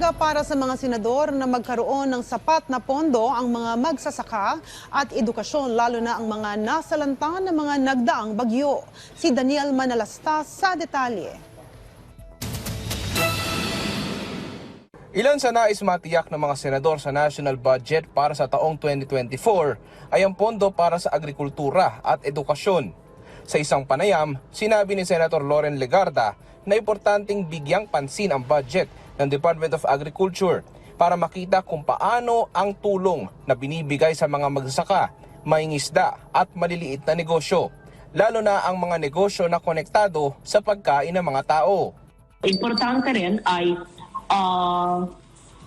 Mahalaga para sa mga senador na magkaroon ng sapat na pondo ang mga magsasaka at edukasyon lalo na ang mga nasalanta ng mga nagdaang bagyo. Si Daniel Manalastas sa detalye. Ilan sa nais matiyak ng mga senador sa national budget para sa taong 2024 ay ang pondo para sa agrikultura at edukasyon. Sa isang panayam, sinabi ni Senator Loren Legarda na importanteng bigyang pansin ang budget ng Department of Agriculture para makita kung paano ang tulong na binibigay sa mga magsasaka, maingisda at maliliit na negosyo, lalo na ang mga negosyo na konektado sa pagkain ng mga tao. Importante rin ay uh,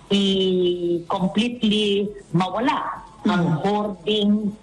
i-completely mawala ang hoarding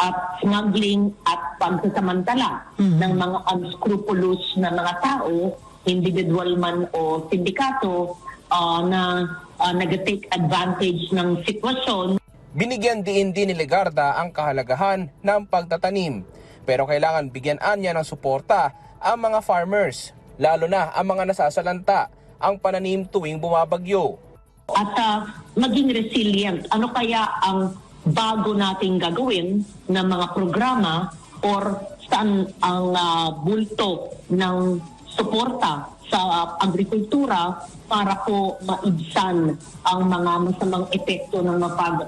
at smuggling at pagsasamantala ng mga unscrupulous na mga tao, individual man o sindikato, uh, na uh, nag-take advantage ng sitwasyon Binigyan diin din ni Legarda ang kahalagahan ng pagtatanim. Pero kailangan bigyan niya ng suporta ang mga farmers, lalo na ang mga nasasalanta ang pananim tuwing bumabagyo. at uh, maging resilient. Ano kaya ang bago nating gagawin na mga programa or saan ang uh, bulto ng suporta sa agrikultura para po maibsan ang mga masamang epekto ng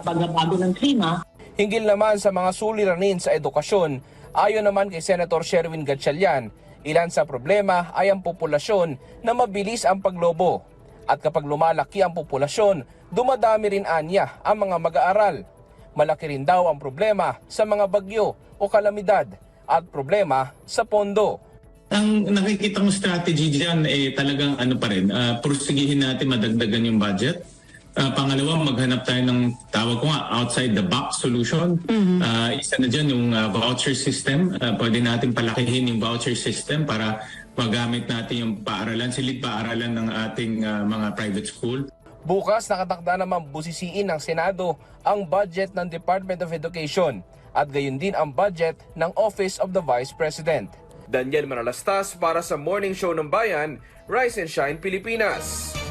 pagbabago ng klima Hinggil naman sa mga suliranin sa edukasyon, ayon naman kay Senator Sherwin Gatchalian, ilan sa problema ay ang populasyon na mabilis ang paglobo. At kapag lumalaki ang populasyon, dumadami rin anya ang mga mag-aaral. Malaki rin daw ang problema sa mga bagyo o kalamidad at problema sa pondo. Ang nakikita kong strategy dyan eh talagang ano pa rin, uh, pursigihin natin madagdagan yung budget. Ah, pangalawa, maghanap tayo ng tawag ko nga outside the box solution. Ah, isa na dyan yung ah, voucher system. Ah, pwede natin palakihin yung voucher system para magamit natin yung paaralan, silid paaralan ng ating ah, mga private school. Bukas nakatakda naman busisiin ng Senado ang budget ng Department of Education at gayon din ang budget ng Office of the Vice President. Daniel Manalastas para sa Morning Show ng Bayan, Rise and Shine Pilipinas.